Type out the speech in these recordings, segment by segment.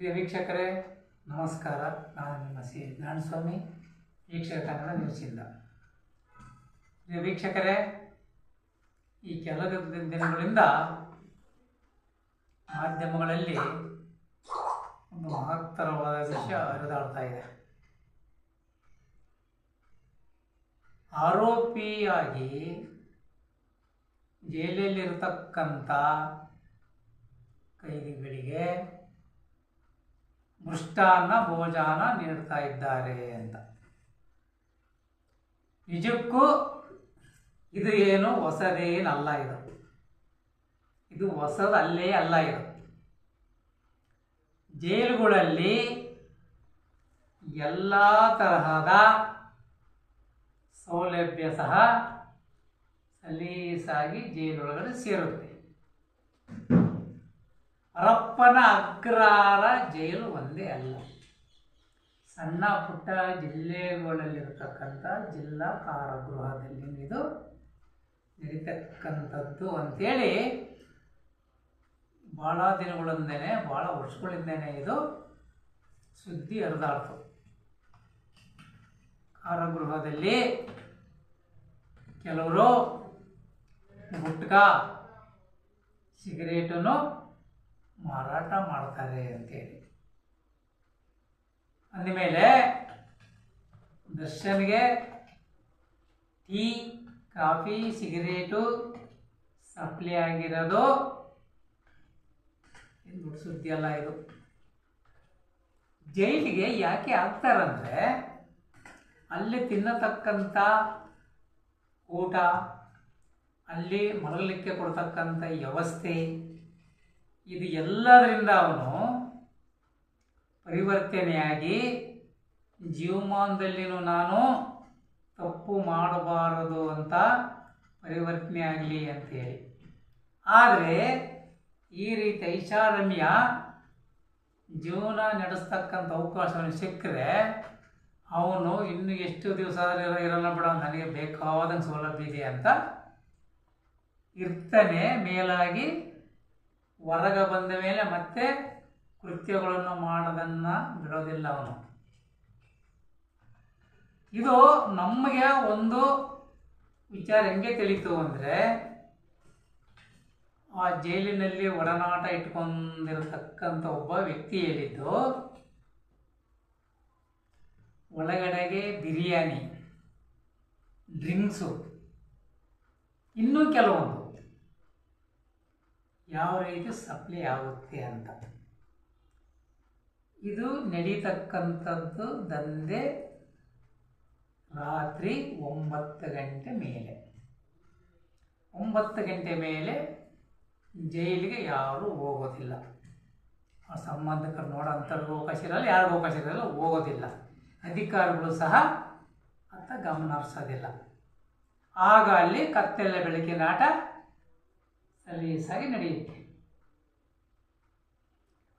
ಪ್ರಿಯ ವೀಕ್ಷಕರೇ, ನಮಸ್ಕಾರ. ನಾನು ನಿಮ್ಮ ಸಿ ನಾರಾಯಣಸ್ವಾಮಿ ವೀಕ್ಷಕ ಕನ್ನಡ ನ್ಯೂಸಿಂದ ಪ್ರಿಯ ವೀಕ್ಷಕರೇ, ಈ ಕೆಲವು ದಿನಗಳಿಂದ ಮಾಧ್ಯಮಗಳಲ್ಲಿ ಒಂದು ಮಹತ್ತರವಾದ ವಿಷಯ ಹರಿದಾಡ್ತಾ ಇದೆ. ಆರೋಪಿಯಾಗಿ ಜೈಲಲ್ಲಿರ್ತಕ್ಕಂಥ ಕೈದಿಗಳಿಗೆ ಮೃಷ್ಟಾನ್ನ ಭೋಜನ ನೀಡ್ತಾ ಇದ್ದಾರೆ ಅಂತ. ನಿಜಕ್ಕೂ ಇದು ಏನು ಹೊಸದೇನಲ್ಲ ಇದು. ಇದು ಹೊಸದಲ್ಲೇ ಅಲ್ಲ ಇದು. ಜೈಲುಗಳಲ್ಲಿ ಎಲ್ಲ ತರಹದ ಸೌಲಭ್ಯ ಸಹ ಸಲೀಸಾಗಿ ಜೈಲೊಳಗಡೆ ಸೇರುತ್ತೆ. ಹರಪ್ಪನ ಅಗ್ರಹಾರ ಜೈಲು ಒಂದೇ ಅಲ್ಲ. ಸಣ್ಣ ಪುಟ್ಟ ಜಿಲ್ಲೆಗಳಲ್ಲಿರ್ತಕ್ಕಂಥ ಜಿಲ್ಲಾ ಕಾರಾಗೃಹದಲ್ಲಿ ಇದು ನಡೀತಕ್ಕಂಥದ್ದು ಅಂತೇಳಿ ಭಾಳ ದಿನಗಳಿಂದನೇ ಭಾಳ ವರ್ಷಗಳಿಂದನೇ ಇದು ಸುದ್ದಿ ಹರಿದಾಡ್ತು. ಕಾರಾಗೃಹದಲ್ಲಿ ಕೆಲವರು ಗುಟ್ಕಾ, ಸಿಗರೇಟನ್ನು ಮಾರಾಟ ಮಾಡ್ತಾರೆ ಅಂತೇಳಿ. ಅಂದಮೇಲೆ ದರ್ಶನ್ಗೆ ಟೀ, ಕಾಫಿ, ಸಿಗರೇಟು ಸಪ್ಲೈ ಆಗಿರೋದು ಏನು ಸುದ್ದಿ ಅಲ್ಲ ಇದು. ಜೈಲಿಗೆ ಯಾಕೆ ಹಾಕ್ತಾರಂದರೆ ಅಲ್ಲಿ ತಿನ್ನತಕ್ಕಂಥ ಊಟ, ಅಲ್ಲಿ ಮಲಗಲಿಕ್ಕೆ ಕೊಡ್ತಕ್ಕಂಥ ವ್ಯವಸ್ಥೆ ಇದು ಎಲ್ಲದರಿಂದ ಅವನು ಪರಿವರ್ತನೆಯಾಗಿ, ಜೀವಮಾನದಲ್ಲಿನೂ ನಾನು ತಪ್ಪು ಮಾಡಬಾರದು ಅಂತ ಪರಿವರ್ತನೆ ಆಗಲಿ ಅಂತೇಳಿ ಆದರೆ ಈ ರೀತಿ ಐಷಾರಮ್ಯ ಜೀವನ ನಡೆಸ್ತಕ್ಕಂಥ ಅವಕಾಶವನ್ನು ಸಿಕ್ಕರೆ ಅವನು ಇನ್ನು ಎಷ್ಟು ದಿವಸ ಇರಲ್ಲ ಬಿಡ, ನನಗೆ ಬೇಕಾದಂಗೆ ಸೌಲಭ್ಯ ಇದೆ ಅಂತ ಇರ್ತಾನೆ ಮೇಲಾಗಿ ಹೊರಗೆ ಬಂದ ಮೇಲೆ ಮತ್ತೆ ಕೃತ್ಯಗಳನ್ನು ಮಾಡೋದನ್ನು ಬಿಡೋದಿಲ್ಲ ಅವನು. ಇದು ನಮಗೆ ಒಂದು ವಿಚಾರ ಹೆಂಗೆ ತಿಳಿತು ಅಂದರೆ ಆ ಜೈಲಿನಲ್ಲಿ ಒಡನಾಟ ಇಟ್ಕೊಂಡಿರತಕ್ಕಂಥ ಒಬ್ಬ ವ್ಯಕ್ತಿ ಹೇಳಿದ್ದು, ಒಳಗಡೆಗೆ ಬಿರಿಯಾನಿ, ಡ್ರಿಂಕ್ಸು, ಇನ್ನೂ ಕೆಲವೊಂದು. ಯಾವ ರೀತಿ ಸಪ್ಲೈ ಆಗುತ್ತೆ ಅಂತ. ಇದು ನಡೀತಕ್ಕಂಥದ್ದು ದಂಧೆ ರಾತ್ರಿ ಒಂಬತ್ತು ಗಂಟೆ ಮೇಲೆ. ಒಂಬತ್ತು ಗಂಟೆ ಮೇಲೆ ಜೈಲಿಗೆ ಯಾರೂ ಹೋಗೋದಿಲ್ಲ. ಆ ಸಂಬಂಧಕರು ನೋಡೋಂಥವ್ರಿಗೂ ಅವಕಾಶ ಇರಲ್ಲ, ಯಾರಿಗೂ ಅವಕಾಶ ಇರಲ್ಲ, ಹೋಗೋದಿಲ್ಲ. ಅಧಿಕಾರಿಗಳು ಸಹ ಅಂತ ಗಮನ ಹರಿಸೋದಿಲ್ಲ. ಆಗ ಅಲ್ಲಿ ಕತ್ತೆಲ್ಲ ಬೆಳಕಿನ ಆಟ ಸಲೀಸಾಗಿ ನಡೆಯುತ್ತೆ.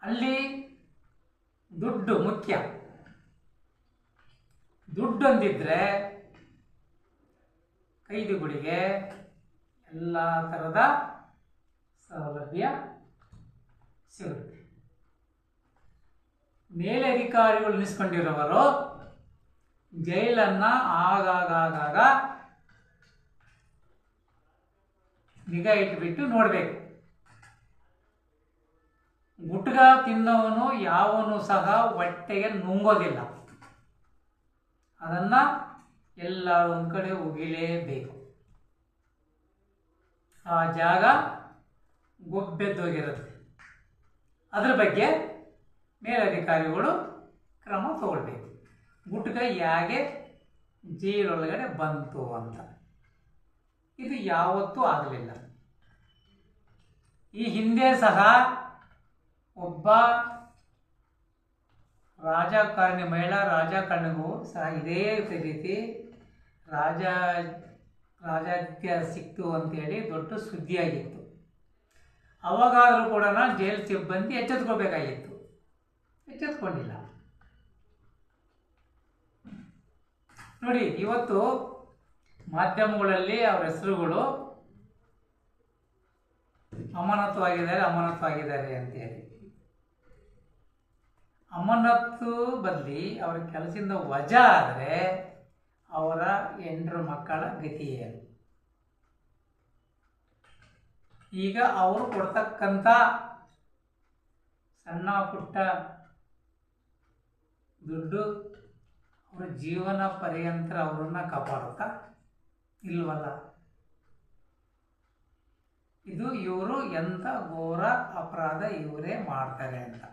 ಅಲ್ಲಿ ದುಡ್ಡು ಮುಖ್ಯ. ದುಡ್ಡು ಅಂದಿದ್ರೆ ಕೈದಿಗಳಿಗೆ ಎಲ್ಲ ಥರದ ಸೌಲಭ್ಯ ಸಿಗುತ್ತೆ. ಮೇಲಧಿಕಾರಿಗಳು ನಿಸ್ಕೊಂಡಿರೋವರು ಜೈಲನ್ನು ಆಗಾಗ ನಿಗಾ ಇಟ್ಬಿಟ್ಟು ನೋಡಬೇಕು. ಗುಟ್ಗ ತಿನ್ನವನು, ಯಾವನು ಸಹ ಹೊಟ್ಟೆಗೆ ನುಂಗೋದಿಲ್ಲ. ಅದನ್ನ ಎಲ್ಲ ಒಂದು ಕಡೆ ಉಗಿಲೇಬೇಕು ಆ ಜಾಗ ಗೊಬ್ಬೆದ್ದೋಗಿರುತ್ತೆ. ಅದ್ರ ಬಗ್ಗೆ ಮೇಲಧಿಕಾರಿಗಳು ಕ್ರಮ ತಗೊಳ್ಬೇಕು. ಗುಟ್ಕ ಹೇಗೆ ಜೀರೊಳಗಡೆ ಬಂತು ಅಂತ. ಇದು ಯಾವತ್ತೂ ಆಗಲಿಲ್ಲ. ಈ ಹಿಂದೆ ಸಹ ಒಬ್ಬ ರಾಜಕಾರಣಿ, ಮಹಿಳಾ ರಾಜಕಾರಣಿಗೂ ಸಹ ಇದೇ ರೀತಿ ರಾಜ ರಾಜಾತ್ಯ ಸಿಕ್ತು ಅಂತೇಳಿ ದೊಡ್ಡ ಸುದ್ದಿಯಾಗಿತ್ತು. ಅವಾಗಾದರೂ ಕೂಡ ಜೈಲು ಸಿಬ್ಬಂದಿ ಎಚ್ಚೆತ್ಕೋಬೇಕಾಗಿತ್ತು ಎಚ್ಚೆತ್ಕೊಂಡಿಲ್ಲ. ನೋಡಿ, ಇವತ್ತು ಮಾಧ್ಯಮಗಳಲ್ಲಿ ಅವರ ಹೆಸರುಗಳು ಅಮಾನತವಾಗಿದ್ದಾರೆ ಅಂತ ಹೇಳಿ. ಅಮಾನತ್ತು ಬದಲಿ ಅವರ ಕೆಲಸದಿಂದ ವಜಾ ಆದರೆ ಅವರ ಎಂಟರ ಮಕ್ಕಳ ಗತಿ ಏನು? ಈಗ ಅವರು ಕೊಡ್ತಕ್ಕಂಥ ಸಣ್ಣ ಪುಟ್ಟ ದುಡ್ಡು ಅವರ ಜೀವನ ಪರ್ಯಂತರ ಅವರನ್ನು ಕಾಪಾಡುತ್ತಾ ಇಲ್ವಲ್ಲ? ಇದು ಇವರು ಎಂಥ ಘೋರ ಅಪರಾಧ ಇವರೇ ಮಾಡ್ತಾರೆ ಅಂತ.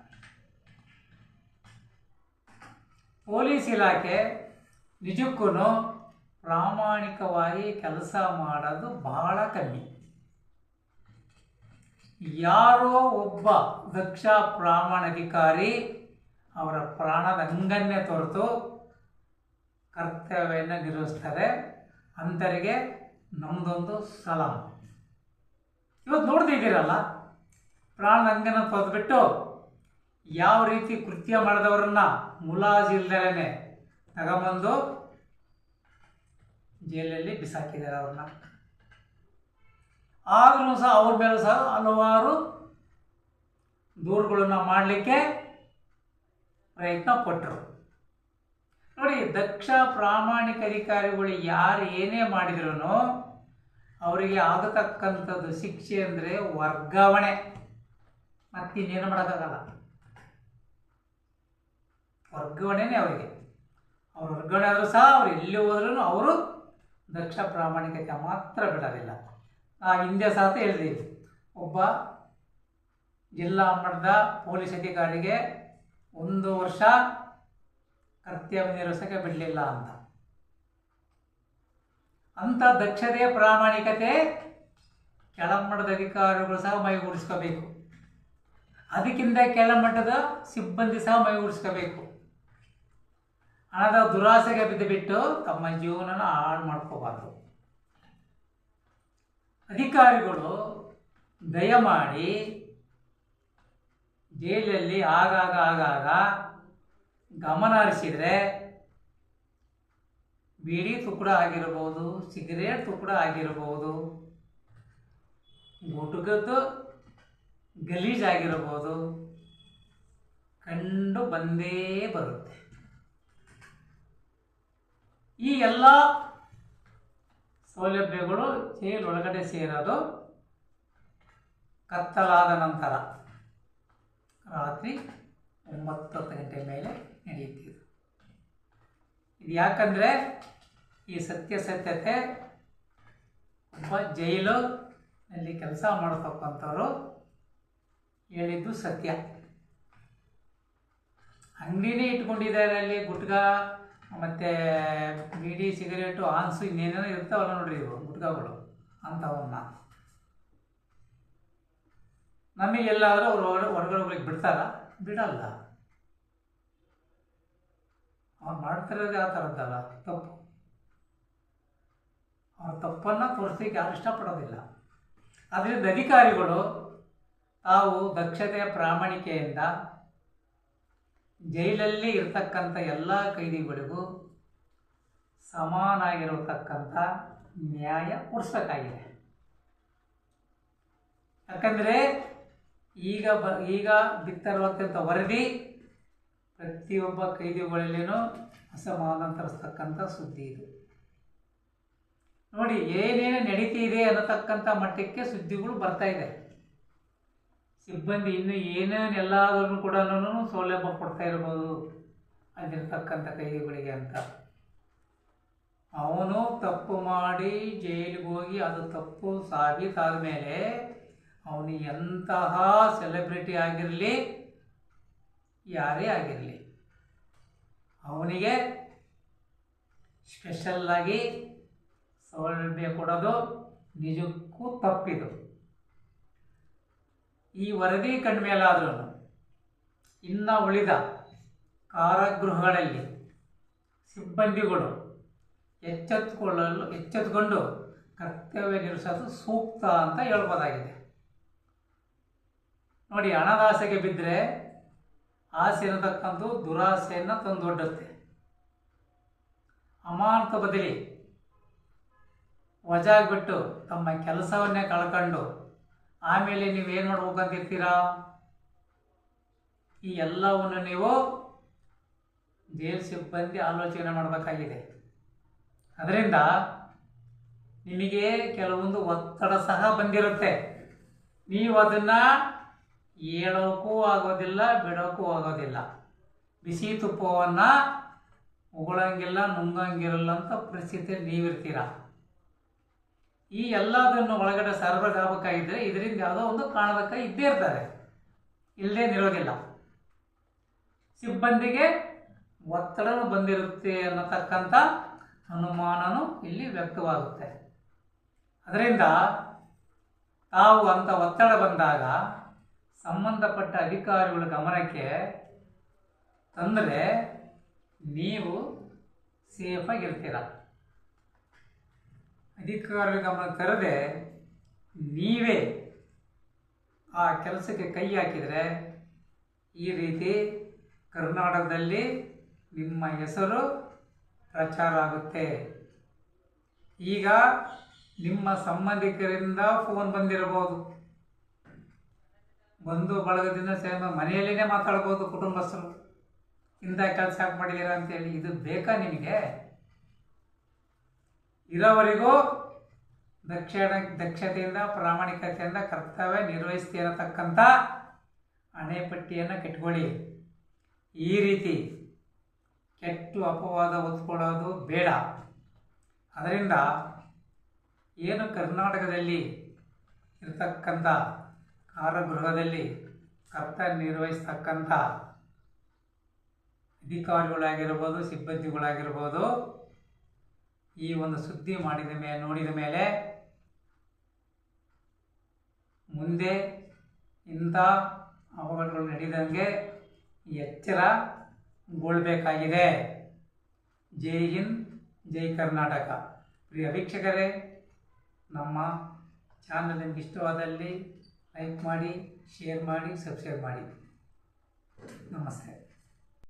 ಪೊಲೀಸ್ ಇಲಾಖೆ ನಿಜಕ್ಕೂ ಪ್ರಾಮಾಣಿಕವಾಗಿ ಕೆಲಸ ಮಾಡೋದು ಬಹಳ ಕಮ್ಮಿ. ಯಾರೋ ಒಬ್ಬ ದಕ್ಷ ಪ್ರಾಮಾಣಿಕಾರಿ ಅವರ ಪ್ರಾಣದ ಹಂಗನ್ನೇ ತೊರೆತು ಕರ್ತವ್ಯವನ್ನು ನಿರ್ವಹಿಸ್ತಾರೆ. ಅಂಥವರಿಗೆ ನಮ್ಮದೊಂದು ಸಲಾಮ್ ಇವತ್ತು ನೋಡ್ತಿದ್ದೀರಲ್ಲ ಪ್ರಾಣರಂಗನ ಅಂಗನ ತೊರೆದ್ಬಿಟ್ಟು ಯಾವ ರೀತಿ ಕೃತ್ಯ ಮಾಡಿದವರನ್ನ ಮುಲಾಜಿಲ್ದಲೇ ತಗೊಂಬಂದು ಜೈಲಲ್ಲಿ ಬಿಸಾಕಿದ್ದಾರೆ ಅವ್ರನ್ನ. ಆದರೂ ಸಹ ಅವ್ರ ಮೇಲೆ ಸಹ ಹಲವಾರು ದೂರುಗಳನ್ನು ಮಾಡಲಿಕ್ಕೆ ಪ್ರಯತ್ನ ಪಟ್ಟರು ನೋಡಿ, ದಕ್ಷ ಪ್ರಾಮಾಣಿಕ ಅಧಿಕಾರಿಗಳು ಯಾರು ಏನೇ ಮಾಡಿದ್ರು ಅವರಿಗೆ ಆಗತಕ್ಕಂಥದ್ದು ಶಿಕ್ಷೆ ಅಂದರೆ ವರ್ಗಾವಣೆ. ಮತ್ತಿನ್ನೇನು ಮಾಡೋಕ್ಕಾಗಲ್ಲ. ವರ್ಗಾವಣೆನೇ ಅವರಿಗೆ. ಅವ್ರು ವರ್ಗಾವಣೆ ಆದರೂ ಸಹ ಅವ್ರು ಎಲ್ಲಿ ಹೋದ್ರೂ ಅವರು ದಕ್ಷ ಪ್ರಾಮಾಣಿಕತೆ ಮಾತ್ರ ಬಿಡೋದಿಲ್ಲ. ಆ ಹಿಂದೆ ಸಹ ಹೇಳಿದ್ದೀವಿ ಒಬ್ಬ ಜಿಲ್ಲಾ ಮಟ್ಟದ ಪೊಲೀಸ್ ಅಧಿಕಾರಿಗೆ ಒಂದು ವರ್ಷ ಕರ್ತವ್ಯ ನಿರ್ವಹಿಸೋಕ್ಕೆ ಬಿಡಲಿಲ್ಲ ಅಂತ. ಅಂಥ ದಕ್ಷತೆ ಪ್ರಾಮಾಣಿಕತೆ ಕೆಳಮಟ್ಟದ ಅಧಿಕಾರಿಗಳು ಸಹ ಮೈಗೂಡಿಸ್ಕೋಬೇಕು. ಅದಕ್ಕಿಂತ ಕೆಳಮಟ್ಟದ ಸಿಬ್ಬಂದಿ ಸಹ ಮೈಗೂಡಿಸ್ಕೋಬೇಕು. ಹಣದ ದುರಾಸೆಗೆ ಬಿದ್ದು ಬಿಟ್ಟು ತಮ್ಮ ಜೀವನನ ಹಾಳು ಮಾಡ್ಕೋಬಾರ್ದು. ಅಧಿಕಾರಿಗಳು ದಯಮಾಡಿ ಜೈಲಲ್ಲಿ ಆಗಾಗ ಆಗಾಗ ಗಮನ ಹರಿಸಿದರೆ ಬೀಡಿ ತುಕ್ಕಡ ಆಗಿರಬಹುದು, ಸಿಗರೇಟ್ ತುಕ್ಕಡ ಆಗಿರ್ಬೋದು ಗುಟುಕದ್ದು ಗಲೀಜಾಗಿರಬಹುದು ಕಂಡು ಬಂದೇ ಬರುತ್ತೆ. ಈ ಎಲ್ಲ ಸೌಲಭ್ಯಗಳು ಜೈಲ್ ಒಳಗಡೆ ಸೇರೋದು ಕತ್ತಲಾದ ನಂತರ. ರಾತ್ರಿ ಒಂಬತ್ತು ಗಂಟೆ ಮೇಲೆ ನಡೆಯುತ್ತಿದೆ. ಇದು ಯಾಕಂದರೆ ಈ ಸತ್ಯಾಸತ್ಯತೆ ಒಬ್ಬ ಜೈಲು ಅಲ್ಲಿ ಕೆಲಸ ಮಾಡತಕ್ಕಂಥವ್ರು ಹೇಳಿದ್ದು ಸತ್ಯ. ಅಂಗಡಿನೇ ಇಟ್ಕೊಂಡಿದ್ದಾರೆ ಅಲ್ಲಿ ಗುಟ್ಕ ಮತ್ತು ಬೀಡಿ, ಸಿಗರೇಟು ಆನ್ಸು ಇನ್ನೇನೇನೋ ಇರ್ತಾವಲ್ಲ ನೋಡ್ರಿ ಇವು ಗುಟ್ಕಗಳು ಅಂಥವನ್ನ. ನಮಗೆಲ್ಲಾದರೂ ಅವ್ರು ಹೊರ- ಹೊರಗಡೆ ಹೋಗ್ಲಿಕ್ಕೆ ಬಿಡ್ತಾರ? ಬಿಡಲ್ಲ. ಅವ್ರು ಮಾಡ್ತಿರೋದೇ ಆ ಥರದ್ದಲ್ಲ ತಪ್ಪು. ಅವ್ರ ತಪ್ಪನ್ನು ತೋರಿಸ್ಲಿಕ್ಕೆ ಯಾರು ಇಷ್ಟಪಡೋದಿಲ್ಲ. ಅದರಿಂದ ಅಧಿಕಾರಿಗಳು ತಾವು ದಕ್ಷತೆಯ ಪ್ರಾಮಾಣಿಕೆಯಿಂದ ಜೈಲಲ್ಲಿ ಇರ್ತಕ್ಕಂಥ ಎಲ್ಲ ಕೈದಿಗಳಿಗೂ ಸಮಾನಾಗಿರತಕ್ಕಂಥ ನ್ಯಾಯ ಕೊಡಿಸ್ಬೇಕಾಗಿದೆ. ಯಾಕಂದರೆ ಈಗ ಬ, ಈಗ ಬಿತ್ತರುವಂಥ ವರದಿ ಪ್ರತಿಯೊಬ್ಬ ಕೈದಿಗಳಲ್ಲಿನೂ ಅಸಮಾನ ತರಿಸ್ತಕ್ಕಂಥ ಸುದ್ದಿ ಇದು. ನೋಡಿ, ಏನೇನು ನಡೀತಿದೆ ಅನ್ನತಕ್ಕಂಥ ಮಟ್ಟಕ್ಕೆ ಸುದ್ದಿಗಳು ಬರ್ತಾ ಇದೆ. ಸಿಬ್ಬಂದಿ ಇನ್ನು ಏನೇನೆಲ್ಲದನ್ನು ಕೂಡ ಸೌಲಭ್ಯ ಕೊಡ್ತಾ ಇರ್ಬೋದು ಅಲ್ಲಿರ್ತಕ್ಕಂಥ ಕೈದಿಗಳಿಗೆ ಅಂತ. ಅವನು ತಪ್ಪು ಮಾಡಿ ಜೈಲಿಗೆ ಹೋಗಿ ಅದು ತಪ್ಪು ಸಾಬೀತಾದ ಮೇಲೆ ಅವನು ಎಂತಹ ಸೆಲೆಬ್ರಿಟಿ ಆಗಿರಲಿ ಯಾರೇ ಆಗಿರಲಿ, ಅವನಿಗೆ ಸ್ಪೆಷಲ್ಲಾಗಿ ಸೌಲಭ್ಯ ಕೊಡೋದು ನಿಜಕ್ಕೂ ತಪ್ಪಿದು. ಈ ವರದಿ ಕಣ್ಮೇಲಾದ್ರೂ ಇನ್ನ ಉಳಿದ ಕಾರಾಗೃಹಗಳಲ್ಲಿ ಸಿಬ್ಬಂದಿಗಳು ಎಚ್ಚೆತ್ತುಕೊಳ್ಳಲು ಎಚ್ಚೆತ್ತುಕೊಂಡು ಕರ್ತವ್ಯ ನಿರ್ವಹಿಸೋದು ಸೂಕ್ತ ಅಂತ ಹೇಳ್ಬೋದಾಗಿದೆ. ನೋಡಿ, ಹಣದಾಸೆಗೆ ಬಿದ್ದರೆ ಆಸೆ ಇರತಕ್ಕಂಥ ದುರಾಸೆಯನ್ನು ತಂದೊಡ್ಡುತ್ತೆ ಅಮಾನತ ಬದಲಿ ವಜಾಗ್ಬಿಟ್ಟು ತಮ್ಮ ಕೆಲಸವನ್ನೇ ಕಳ್ಕೊಂಡು ಆಮೇಲೆ ನೀವು ಏನು ಮಾಡ್ಬೇಕಂತಿರ್ತೀರಾ? ಈ ಎಲ್ಲವನ್ನು ನೀವು ಜೈಲು ಸಿಬ್ಬಂದಿ ಆಲೋಚನೆ ಮಾಡಬೇಕಾಗಿದೆ. ಅದರಿಂದ ನಿಮಗೆ ಕೆಲವೊಂದು ಒತ್ತಡ ಸಹ ಬಂದಿರುತ್ತೆ. ನೀವು ಅದನ್ನು ಹೇಳೋಕ್ಕೂ ಆಗೋದಿಲ್ಲ ಬಿಡೋಕ್ಕೂ ಆಗೋದಿಲ್ಲ. ಬಿಸಿ ತುಪ್ಪವನ್ನು ಉಗುಳಂಗಿಲ್ಲ, ನುಂಗಂಗಿರಲ್ಲ ಅಂತ ಪರಿಸ್ಥಿತಿ ನೀವಿರ್ತೀರ? ಈ ಎಲ್ಲದನ್ನು ಒಳಗಡೆ ಇದ್ದರೆ ಇದರಿಂದ ಯಾವುದೋ ಒಂದು ಕಾಣಬೇಕ ಇದ್ದೇ ಇರ್ತಾರೆ ಇಲ್ಲದೇ ನಿರೋದಿಲ್ಲ. ಸಿಬ್ಬಂದಿಗೆ ಒತ್ತಡ ಬಂದಿರುತ್ತೆ ಅನ್ನತಕ್ಕಂಥ ಅನುಮಾನನೂ ಇಲ್ಲಿ ವ್ಯಕ್ತವಾಗುತ್ತೆ. ಅದರಿಂದ ತಾವು ಅಂಥ ಒತ್ತಡ ಬಂದಾಗ ಸಂಬಂಧಪಟ್ಟ ಅಧಿಕಾರಿಗಳ ಗಮನಕ್ಕೆ ತಂದರೆ ನೀವು ಸೇಫಾಗಿರ್ತೀರ ಅಧಿಕಾರಿಗಳ ಗಮನ ತರದೆ ನೀವೇ ಆ ಕೆಲಸಕ್ಕೆ ಕೈ ಹಾಕಿದರೆ ಈ ರೀತಿ ಕರ್ನಾಟಕದಲ್ಲಿ ನಿಮ್ಮ ಹೆಸರು ಪ್ರಚಾರ ಆಗುತ್ತೆ. ಈಗ ನಿಮ್ಮ ಸಂಬಂಧಿಕರಿಂದ ಫೋನ್ ಬಂದಿರಬಹುದು. ಬಂಧು ಬಳಗದಿಂದ ಸೇಮ ಮನೆಯಲ್ಲೇ ಮಾತಾಡ್ಬೋದು ಕುಟುಂಬಸ್ಥರು. ಇಂಥ ಕೆಲಸ ಯಾಕೆ ಮಾಡಿದ್ದೀರಾ ಅಂತೇಳಿ ಇದು ಬೇಕಾ ನಿಮಗೆ? ಇರೋವರೆಗೂ ದಕ್ಷಿಣ, ದಕ್ಷತೆಯಿಂದ, ಪ್ರಾಮಾಣಿಕತೆಯಿಂದ ಕರ್ತವ್ಯ ನಿರ್ವಹಿಸ್ತಿರತಕ್ಕಂಥ ಅಣೆಪಟ್ಟಿಯನ್ನು ಕೆಟ್ಕೊಳ್ಳಿ. ಈ ರೀತಿ ಕೆಟ್ಟು ಅಪವಾದ ಹೊತ್ಕೊಳ್ಳೋದು ಬೇಡ. ಅದರಿಂದ ಏನು ಕರ್ನಾಟಕದಲ್ಲಿ ಇರತಕ್ಕಂಥ ಕಾರಾಗೃಹದಲ್ಲಿ ನಿರ್ವಹಿಸ್ತಕ್ಕಂಥ ಅಧಿಕಾರಿಗಳಾಗಿರ್ಬೋದು, ಸಿಬ್ಬಂದಿಗಳಾಗಿರ್ಬೋದು, ಈ ಒಂದು ಸುದ್ದಿ ಮಾಡಿದ ಮೇಲೆ ನೋಡಿದ ಮೇಲೆ ಮುಂದೆ ಇಂಥ ಅವಘಡಗಳು ನಡೆದಂಗೆ ಎಚ್ಚರಗೊಳ್ಬೇಕಾಗಿದೆ ಜೈ ಹಿಂದ್, ಜೈ ಕರ್ನಾಟಕ. ಪ್ರಿಯ ವೀಕ್ಷಕರೇ, ನಮ್ಮ ಚಾನಲ್ ನಿಮ್ಗೆ ಇಷ್ಟವಾದಲ್ಲಿ ಲೈಕ್ ಮಾಡಿ ಶೇರ್ ಮಾಡಿ ಸಬ್ಸ್ಕ್ರೈಬ್ ಮಾಡಿ ನಮಸ್ತೆ